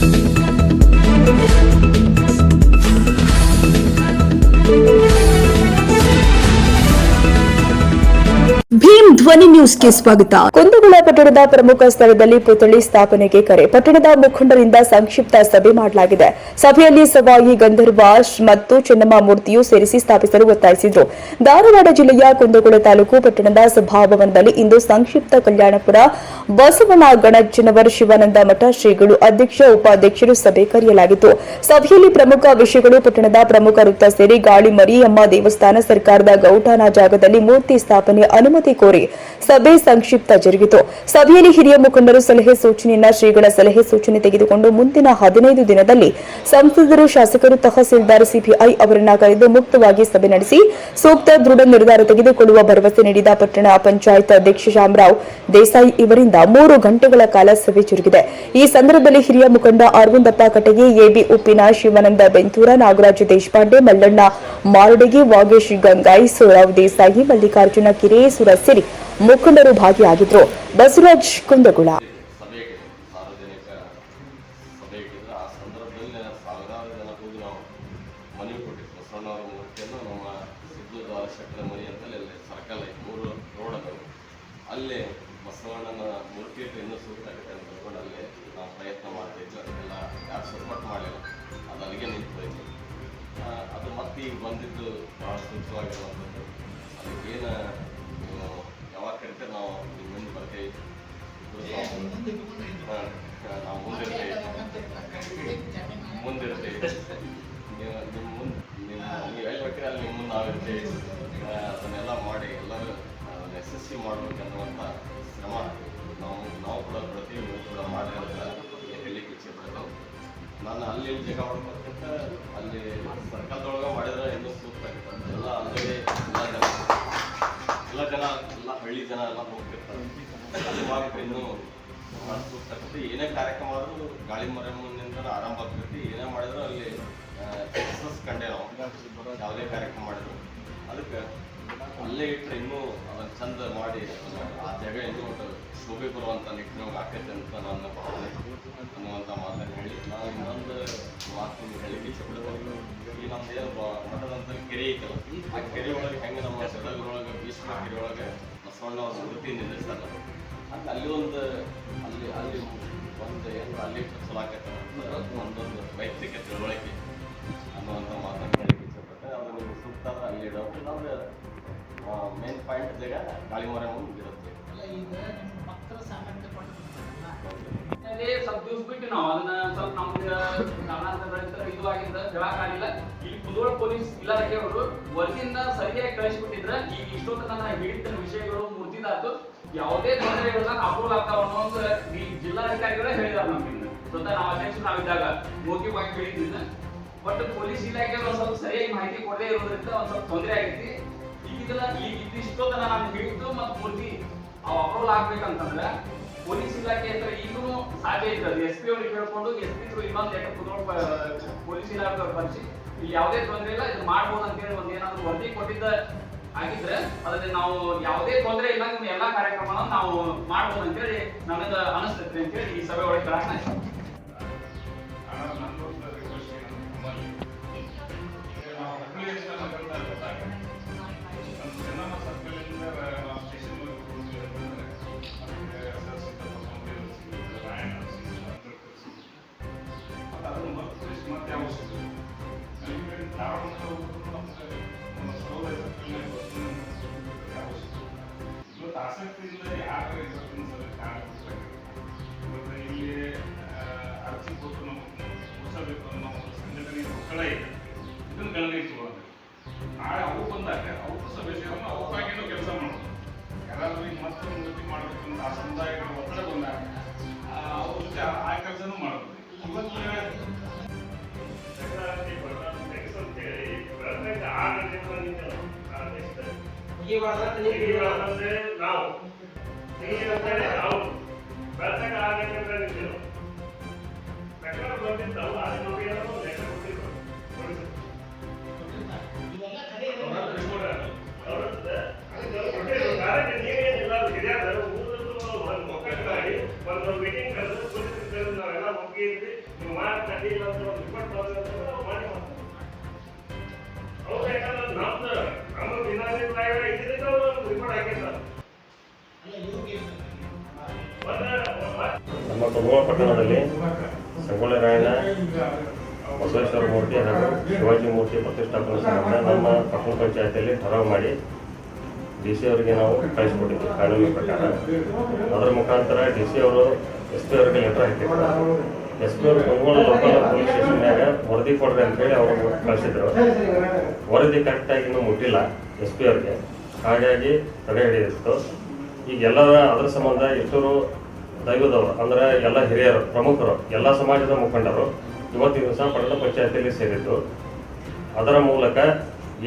Thank you. ಧ್ವನಿ ನ್ಯೂಸ್ಗೆ ಸ್ವಾಗತ. ಕುಂದಗೋಳ ಪಟ್ಟಣದ ಪ್ರಮುಖ ಸ್ಥಳದಲ್ಲಿ ಪುತ್ಥಳಿ ಸ್ಥಾಪನೆಗೆ ಕರೆ. ಪಟ್ಟಣದ ಮುಖಂಡರಿಂದ ಸಂಕ್ಷಿಪ್ತ ಸಭೆ ಮಾಡಲಾಗಿದೆ. ಸಭೆಯಲ್ಲಿ ಸವಾಯಿ ಗಂಧರ್ವ ಮತ್ತು ಚೆನ್ನಮ್ಮ ಮೂರ್ತಿಯು ಸೇರಿಸಿ ಸ್ಥಾಪಿಸಲು ಒತ್ತಾಯಿಸಿದರು. ಧಾರವಾಡ ಜಿಲ್ಲೆಯ ಕುಂದಗೋಳ ತಾಲೂಕು ಪಟ್ಟಣದ ಸಭಾಭವನದಲ್ಲಿ ಇಂದು ಸಂಕ್ಷಿಪ್ತ ಕಲ್ಯಾಣಪುರ ಬಸವನ ಗಣಜ್ಜನವರ್ ಶಿವಾನಂದ ಮಠ ಶ್ರೀಗಳು ಅಧ್ಯಕ್ಷ, ಉಪಾಧ್ಯಕ್ಷರು ಸಭೆ ಕರೆಯಲಾಗಿತ್ತು. ಸಭೆಯಲ್ಲಿ ಪ್ರಮುಖ ವಿಷಯಗಳು ಪಟ್ಟಣದ ಪ್ರಮುಖ ವೃತ್ತ ಸೇರಿ ಗಾಳಿ ಮರಿಯಮ್ಮ ದೇವಸ್ಥಾನ ಸರ್ಕಾರದ ಗೌಟಾನ ಜಾಗದಲ್ಲಿ ಮೂರ್ತಿ ಸ್ಥಾಪನೆ ಅನುಮತಿ ಕೋರಿ ಸಭೆ ಸಂಕ್ಷಿಪ್ತ ಜರುಗಿತು. ಸಭೆಯಲ್ಲಿ ಹಿರಿಯ ಮುಖಂಡರು ಸಲಹೆ ಸೂಚನೆಯನ್ನ ಶ್ರೀಗಳ ಸಲಹೆ ಸೂಚನೆ ತೆಗೆದುಕೊಂಡು ಮುಂದಿನ ಹದಿನೈದು ದಿನದಲ್ಲಿ ಸಂಸದರು, ಶಾಸಕರು, ತಹಸೀಲ್ದಾರ್ ಸಿಪಿಐ ಅವರನ್ನ ಕರೆದು ಮುಕ್ತವಾಗಿ ಸಭೆ ನಡೆಸಿ ಸೂಕ್ತ ದೃಢ ನಿರ್ಧಾರ ತೆಗೆದುಕೊಳ್ಳುವ ಭರವಸೆ ನೀಡಿದ ಪಟ್ಟಣ ಪಂಚಾಯತ್ ಅಧ್ಯಕ್ಷ ಶಾಮರಾವ್ ದೇಸಾಯಿ ಇವರಿಂದ ಮೂರು ಗಂಟೆಗಳ ಕಾಲ ಸಭೆ ಜರುಗಿದೆ. ಈ ಸಂದರ್ಭದಲ್ಲಿ ಹಿರಿಯ ಮುಖಂಡ ಅರವಿಂದಪ್ಪ ಕಟಗಿ, ಎಬಿ ಉಪ್ಪಿನ, ಶಿವಾನಂದ ಬೆಂತೂರ, ನಾಗರಾಜ್ ದೇಶಪಾಂಡೆ, ಮಲ್ಲಣ್ಣ ಮಾರುಡಗಿ, ವಾಗೇಶ್ ಗಂಗಾಯಿ, ಸೋರಾವ್ ದೇಸಾಯಿ, ಮಲ್ಲಿಕಾರ್ಜುನ ಕಿರೇಸುರ ಸೇರಿ ಮುಖಂಡರು ಭಾಗಿಯಾಗಿದ್ರು. ಬಸವರಾಜ್ ಕುಂದಗುಳ. ಮನವಿ ಕೊಟ್ಟಿದ್ವಿ ಬಸವಣ್ಣವರ ಮೂರ್ತಿಯನ್ನು ನಮ್ಮ ಸಿದ್ದು ದ್ವಾರ ಶಕ್ರ ಮನಿ ಅಲ್ಲಿ ಸರ್ಕಲ್ ಐತಿ ಮೂರು ರೋಡ್ ಅಲ್ಲೇ ಬಸವಣ್ಣನ ಮೂರ್ತಿ ಇನ್ನೂ ಸೂಕ್ತ ಅಂತ ತಿಳ್ಕೊಂಡು ನಾವು ಪ್ರಯತ್ನ ಮಾಡ್ತಿದ್ವಿ ಅದಕ್ಕೆಲ್ಲ ಯಾರು ಸಪೋರ್ಟ್ ಮಾಡಲಿಲ್ಲ ಅದು ಅಲ್ಲಿಗೆ ನಿಂತು ಅದು ಮತ್ತೆ ಈಗ ಬಂದಿದ್ದು ಭಾಳ ಸೂಕ್ತವಾಗಿರುವಂಥದ್ದು ಅದಕ್ಕೇನು ಯಶಸ್ವಿ ಮಾಡ್ಬೇಕನ್ನುವಂಥ ಶ್ರಮ ನಾವು ನಾವು ಕೂಡ ಪ್ರತಿಯೊಂದು ಕೂಡ ಮಾಡಿ ಅಂತ ಹೇಳಲಿಕ್ಕೆ ಇಚ್ಛೆ ಪಡ್ತೇವೆ ನಾನು ಅಲ್ಲಿ ಜಾಗ ಮಾಡ್ಬೇಕಂತ ಅಲ್ಲಿ ಸರ್ಕಾರದೊಳಗೆ ಮಾಡಿದ್ರೆ ಇನ್ನೂ ಸೂಕ್ತ ಎಲ್ಲ ಅಲ್ಲೇ ಎಲ್ಲ ಜನ ಎಲ್ಲ ಜನ ಎಲ್ಲ ಹಳ್ಳಿ ಜನ ಎಲ್ಲ ಹೋಗ್ತಿರ್ತಾರೆ. ಅಲ್ಲಿ ಮಾಡ್ಬಿಟ್ಟು ಇನ್ನೂ ಸೂಕ್ತ ಆಗ್ತೈತಿ ಏನೇ ಕಾರ್ಯಕ್ರಮ ಆದರೂ ಗಾಳಿ ಮರಮ್ಮನಿಂದ ಆರಂಭ ಆಗ್ತೈತಿ. ಏನೇ ಮಾಡಿದ್ರು ಅಲ್ಲಿ ಸಕ್ಸಸ್ ಕಂಡೆ ನಾವು. ಯಾವುದೇ ಕಾರ್ಯಕ್ರಮ ಮಾಡಿದ್ರು. ಅದಕ್ಕೆ ಅಲ್ಲೇ ಇಟ್ಟರೆ ಇನ್ನೂ ಅದನ್ನು ಚಂದ ಮಾಡಿ, ಆ ಜಾಗ ಇನ್ನೂ ಒಂದು ಶೋಭೆ ಬರುವಂಥ ನಿಟ್ಟಿನೊಳಗೆ ಆಕೈತೆ ಅಂತ ನನ್ನ ಭಾವನೆ ಅನ್ನುವಂಥ ಮಾತನ್ನು ಹೇಳಿ, ನಾನು ಇನ್ನೊಂದು ಮಾತು ಹೇಳಿಕೆ ಇಷ್ಟಪಡ್ತೀನಿ. ಈ ನಮ್ದು ಏನು ಮಠದಂತ ಕೆರೆ ಐತಲ್ಲ, ಆ ಕೆರೆ ಒಳಗೆ ಹೆಂಗೆ ನಮ್ಮ ಸದಗಳೊಳಗೆ ಭೀಷ್ಮ ಕೆರೆ ಒಳಗೆ ಬಸವಣ್ಣ ಅವ್ರ ಸ್ಮೃತಿ ನಿಲ್ಲಿಸ್ತಾರ ಅಂತ ಅಲ್ಲಿ ಒಂದು, ಅಲ್ಲಿ ಅಲ್ಲಿ ಒಂದು ಏನು, ಅಲ್ಲಿ ಚಲಾಕತ್ತೆ ಒಂದೊಂದು ವೈಯಕ್ತಿಕ ತಿಳುವಳಿಕೆ ಅನ್ನುವಂಥ ಮಾತನ್ನು ಹೇಳಿಕೆ ಇಷ್ಟಪಟ್ಟೆ ಅದು ಸೂಕ್ತ ಅಲ್ಲಿ ಇಡೋದು ನಮ್ಗೆ ಮೇನ್ ಪಾಯಿಂಟ್ ಜಾಗ ಗಾಳಿಮರ ಸಂಬಂಧಪಟ್ಟಿರ್ತಲ್ಲ ಅದೇ ಸ್ವಲ್ಪ ದಿವ್ಸ ಬಿಟ್ಟು ನಾವು ಅದನ್ನ ಸ್ವಲ್ಪ ನಮ್ಗೆ ಕಾರಣಾಂತರ ಇದು ಆಗಿಂದ ಹೇಳಕ್ಕಾಗಿಲ್ಲ ಇಲ್ಲಿ ಕುದೋಳ ಪೊಲೀಸ್ ಇಲಾಖೆಯವರು ವರದಿಯಿಂದ ಸರಿಯಾಗಿ ಕಳಿಸ್ಬಿಟ್ಟಿದ್ರೆ ಈಗ ಇಷ್ಟೊತ್ತ ನಾನು ಹೇಳಿದ ವಿಷಯಗಳು ಮುರಿದಿದ್ದಾತು. ಯಾವುದೇ ತೊಂದರೆಗಳನ್ನ ಅಪ್ರೂವ್ ಆಗ್ತಾವ ಅನ್ನೋ ಒಂದು ಈ ಜಿಲ್ಲಾಧಿಕಾರಿಗಳೇ ಹೇಳಿದಾರ ನಮ್ಗಿಂದ ಸ್ವತಃ ನಾವು ಅಧ್ಯಕ್ಷರು ನಾವಿದ್ದಾಗ ಮುಖ್ಯವಾಗಿ ಹೇಳಿದ್ರಿಂದ ಬಟ್ ಪೊಲೀಸ್ ಇಲಾಖೆ ಸ್ವಲ್ಪ ಸರಿಯಾಗಿ ಮಾಹಿತಿ ಕೊಡದೇ ಇರೋದ್ರಿಂದ ಒಂದು ಸ್ವಲ್ಪ ತೊಂದರೆ ಆಗೈತಿ. ಈಗಿದ್ರ ಈಗ ಇದಿಷ್ಟೊತ್ತನ ನಾನು ಹೇಳಿದ್ದು ಮತ್ತು ಮೂರ್ತಿ ಅವು ಅಪ್ರೂವಲ್ ಆಗ್ಬೇಕಂತಂದ್ರೆ ಪೊಲೀಸ್ ಇಲಾಖೆ ಹತ್ರ ಈಗೂ ಸಾಧ್ಯ ಇದ್ದದ್ದು ಎಸ್ ಪಿ ಅವ್ರಿಗೆ ಹೇಳ್ಕೊಂಡು ಎಸ್ ಪಿ ಥ್ರೂ ಇನ್ನೊಂದು ಲೆಟರ್ ಪೊಲೀಸ್ ಇಲಾಖೆ ಬರ್ಸಿ ಇಲ್ಲಿ ಯಾವುದೇ ತೊಂದರೆ ಇಲ್ಲ, ಇದು ಮಾಡ್ಬೋದು ಅಂತೇಳಿ ಒಂದು ಏನಾದ್ರು ವರದಿ ಕೊಟ್ಟಿದ್ದ ಆಗಿದ್ರೆ ಅದನ್ನ ನಾವು ಯಾವುದೇ ತೊಂದರೆ ಇಲ್ಲ ನಿಮ್ಮ ಎಲ್ಲಾ ಕಾರ್ಯಕ್ರಮನ ನಾವು ಮಾಡ್ಬೋದು ಅಂತೇಳಿ ನನಗೆ ಅನಿಸ್ತೈತೆ ಅಂತೇಳಿ ಈ ಸಭೆ ಒಳಗೆ ಹೇಳಕ್ ನಾನು ಆಸಕ್ತಿಯಿಂದ ಯಾರು ಇವತ್ತಿನ ಸಲ ಇವತ್ತು ಇಲ್ಲಿ ಆ, ಅರ್ಜಿ ಕೊಟ್ಟು ನಾವು ಮುಗಿಸಬೇಕು ಅನ್ನೋ ಒಂದು ಸಂಘಟನೆ ಮಕ್ಕಳೇ ಇದೆ ಇದನ್ನು ಗಣನೆಗೆ ತಗೊಳ್ಬೇಕು ನಾಳೆ ಅವು ಬಂದಾಗ ಅವಕ್ಕೂ ಸಭೆ ಸೇರೋಣ ಅವಕ್ಕಾಗಿನೂ ಕೆಲಸ ಮಾಡೋದು ಯಾರಾದ್ರೂ ಈಗ ಮತ್ತೆ ಉನ್ನತಿ ಮಾಡಬೇಕು ಅಂತ ಆ ಸಮುದಾಯಗಳ ಒತ್ತಡ ಬಂದಾಗ ಆ, ಅವ್ರ ಆ- ಆ ಕೆಲಸನೂ ಮಾಡೋದು ಇವತ್ತು ಈ ಅಂದ್ರೆ ನಾವು. ನೀರಂದ್ರೆ ನಾವು ಬೆಳತಕ ಅಂತ ನಿಂತಿರು ಪ್ರಕಾರ ಬಂದಿದ್ದವು ಅದು ನಮಗೆ ಏನೋ ಲೆಕ್ಕ ಕೊಟ್ಟಿದ್ರು. ಇವೆಲ್ಲ ಕರೆ ಒಂದು ಮೀಟಿಂಗ್ ಕರೆದು ನಾವೆಲ್ಲ ಹೋಗಿದ್ವಿ ನೀವು ಅಂತ ಒಂದು ರಿಪೋರ್ಟ್ ಬರೋದಂದ್ರೆ ನಾವು ಮಾಡಿ ಅವ್ರು ಯಾಕಂದ್ರೆ ನಮ್ದು ನಮ್ಮ ಕುಂದಗೋಳ ಪಟ್ಟಣದಲ್ಲಿ ಸಂಗೊಳ್ಳಿ ರಾಯಣ್ಣ ಬಸವೇಶ್ವರ ಮೂರ್ತಿ ಹಾಗೂ ಶಿವಾಜಿ ಮೂರ್ತಿ ಪ್ರತಿಷ್ಠಾಪನೆ ಸಂಬಂಧ ನಮ್ಮ ಪಟ್ಟಣ ಪಂಚಾಯತಿಯಲ್ಲಿ ಠರಾವ್ ಮಾಡಿ ಡಿ ಸಿ ಅವರಿಗೆ ನಾವು ಕಳಿಸ್ಕೊಟ್ಟಿದ್ವಿ, ಕಾನೂನು ಪ್ರಕಾರ. ಅದರ ಮುಖಾಂತರ ಡಿ ಸಿ ಅವರು ಎಸ್ ಪಿ ಅವರಿಗೆ ಲೆಟರ್ ಹಾಕಿದ್ರು. ಎಸ್ ಪಿ ಅವರು ಕುಂದಗೋಳ ಲೋಕಲ್ ಪೊಲೀಸ್ ಸ್ಟೇಷನ್ಯಾಗ ವರದಿ ಕೊಡ್ರಿ ಅಂತೇಳಿ ಅವರು ಕಳಿಸಿದ್ರು. ವರದಿ ಕರೆಕ್ಟಾಗಿ ಇನ್ನೂ ಮುಟ್ಟಿಲ್ಲ. ಎಸ್ ಪಿ ಅವ್ರಿಗೆ. ಹಾಗಾಗಿ ತಡೆ ಹಿಡಿದಿತ್ತು ಈಗ ಎಲ್ಲರ, ಅದರ ಸಂಬಂಧ ಎಷ್ಟರು ದೈವದವರು, ಅಂದ್ರೆ ಎಲ್ಲ ಹಿರಿಯರು, ಪ್ರಮುಖರು, ಎಲ್ಲ ಸಮಾಜದ ಮುಖಂಡರು ಇವತ್ತಿನ ದಿವಸ ಪಟ್ಟಣ ಪಂಚಾಯತಿಯಲ್ಲಿ ಸೇರಿದ್ದು. ಅದರ ಮೂಲಕ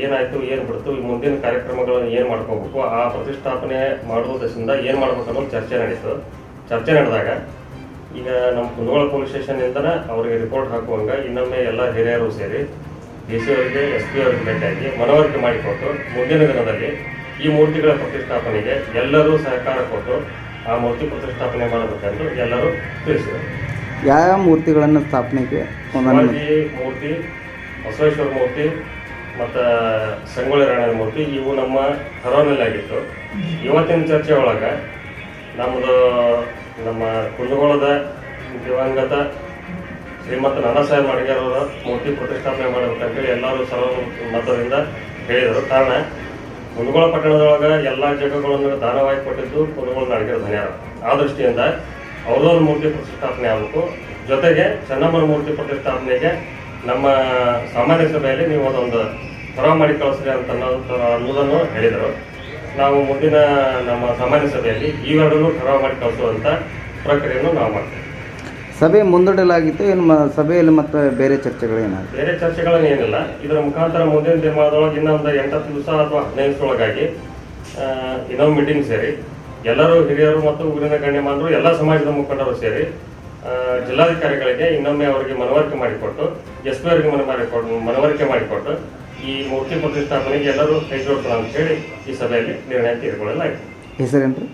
ಏನಾಯಿತು, ಏನು ಬಿಡ್ತು, ಈ ಮುಂದಿನ ಕಾರ್ಯಕ್ರಮಗಳನ್ನು ಏನು ಮಾಡ್ಕೋಬೇಕು, ಆ ಪ್ರತಿಷ್ಠಾಪನೆ ಮಾಡುವುದರಿಂದ ಏನು ಮಾಡಬೇಕು ಅನ್ನೋದು ಚರ್ಚೆ ನಡೀತು. ಚರ್ಚೆ ನಡೆದಾಗ ಈಗ ನಮ್ಮ ಕುಂದಗೋಳ ಪೊಲೀಸ್ ಸ್ಟೇಷನ್ನಿಂದನೇ ಅವರಿಗೆ ರಿಪೋರ್ಟ್ ಹಾಕುವಂಗೆ ಇನ್ನೊಮ್ಮೆ ಎಲ್ಲ ಹಿರಿಯರು ಸೇರಿ ಡಿ ಸಿ ಅವರಿಗೆ ಎಸ್ ಪಿ ಅವರಿಗೆ ಭೇಟಿಯಾಗಿ ಮನವರಿಕೆ ಮಾಡಿಕೊಟ್ಟು ಮುಂದಿನ ದಿನದಲ್ಲಿ ಈ ಮೂರ್ತಿಗಳ ಪ್ರತಿಷ್ಠಾಪನೆಗೆ ಎಲ್ಲರೂ ಸಹಕಾರ ಕೊಟ್ಟು ಆ ಮೂರ್ತಿ ಪ್ರತಿಷ್ಠಾಪನೆ ಮಾಡಬೇಕೆಂದು ಎಲ್ಲರೂ ತಿಳಿಸಿದರು. ಯಾವ ಮೂರ್ತಿಗಳನ್ನು ಸ್ಥಾಪನೆಗೆ ಶಿವಾಜಿ ಮೂರ್ತಿ ಬಸವೇಶ್ವರ ಮೂರ್ತಿ ಮತ್ತು ಸಂಗೊಳ್ಳಿ ರಾಯಣ್ಣನ ಮೂರ್ತಿ ಇವು ನಮ್ಮ ಹರೋನಲ್ಲಿ ಆಗಿತ್ತು. ಇವತ್ತಿನ ಚರ್ಚೆ ಒಳಗೆ ನಮ್ಮದು ನಮ್ಮ ಕುಂದಗೋಳದ ದಿವಂಗತ ಶ್ರೀಮಂತ ನಾನಾ ಸಾಹೇಬ್ ಅವರ ಮೂರ್ತಿ ಪ್ರತಿಷ್ಠಾಪನೆ ಮಾಡಬೇಕಂತೇಳಿ ಎಲ್ಲರೂ ಸರ್ವ ಮತದಿಂದ ಹೇಳಿದರು. ಕಾರಣ ಕುಂದಗೋಳ ಪಟ್ಟಣದೊಳಗೆ ಎಲ್ಲ ಜಾಗಗಳನ್ನು ದಾನವಾಗಿ ಕೊಟ್ಟಿದ್ದು ಕುಂದಗೋಳ ನಾಡಿಗರ ಧನ್ಯವಾದ ಆ ದೃಷ್ಟಿಯಿಂದ ಅವ್ರವ್ರ ಮೂರ್ತಿ ಪ್ರತಿಷ್ಠಾಪನೆ ಆಗಬೇಕು. ಜೊತೆಗೆ ಚೆನ್ನಮ್ಮನ ಮೂರ್ತಿ ಪ್ರತಿಷ್ಠಾಪನೆಗೆ ನಮ್ಮ ಸಾಮಾನ್ಯ ಸಭೆಯಲ್ಲಿ ನೀವು ಅದೊಂದು ಠರಾವ್ ಮಾಡಿ ಕಳಿಸ್ರಿ ಅಂತ ಅನ್ನೋದು ಅನ್ನೋದನ್ನು ಹೇಳಿದರು. ನಾವು ಮುಂದಿನ ನಮ್ಮ ಸಾಮಾನ್ಯ ಸಭೆಯಲ್ಲಿ ಈ ಇವೆರಡನ್ನೂ ಠರಾವ್ ಮಾಡಿ ಕಳಿಸುವಂಥ ಪ್ರಕ್ರಿಯೆಯನ್ನು ನಾವು ಮಾಡ್ತೇವೆ. ಸಭೆ ಮುಂದೂಡಲಾಗಿತ್ತು. ಏನು ಮ ಸಭೆಯಲ್ಲಿ ಮತ್ತೆ ಬೇರೆ ಚರ್ಚೆಗಳೇನಾದ್ರು? ಬೇರೆ ಚರ್ಚೆಗಳನ್ನೇನಿಲ್ಲ ಇದರ ಮುಖಾಂತರ ಮುಂದಿನ ದಿನದೊಳಗೆ ಇನ್ನೊಂದು ಎಂಟತ್ತು ದಿವಸ ಅಥವಾ ಹದಿನೈದು ದಿವಸದೊಳಗಾಗಿ ಆ, ಇನ್ನೊಂದು ಮೀಟಿಂಗ್ ಸೇರಿ ಎಲ್ಲರೂ ಹಿರಿಯರು ಮತ್ತು ಊರಿನ ಗಣ್ಯಮಾನರು ಎಲ್ಲ ಸಮಾಜದ ಮುಖಂಡರು ಸೇರಿ ಆ, ಜಿಲ್ಲಾಧಿಕಾರಿಗಳಿಗೆ ಇನ್ನೊಮ್ಮೆ ಅವರಿಗೆ ಮನವರಿಕೆ ಮಾಡಿಕೊಟ್ಟು ಎಸ್ ಪಿ ಅವರಿಗೆ ಮನ ಮಾಡಿಕೊಟ್ಟು ಮನವರಿಕೆ ಮಾಡಿಕೊಟ್ಟು ಈ ಮೂರ್ತಿ ಪ್ರತಿಷ್ಠಾಪನೆಗೆ ಎಲ್ಲರೂ ಕೈ ಜೋಡಿಸೋಣ ಅಂತ ಹೇಳಿ ಈ ಸಭೆಯಲ್ಲಿ ನಿರ್ಣಯ ತೆಗೆದುಕೊಳ್ಳಲಾಯಿತು ಹೆಸರೇನು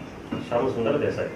ಶ್ಯಾಮಸುಂದರ ದೇಸಾಯಿ.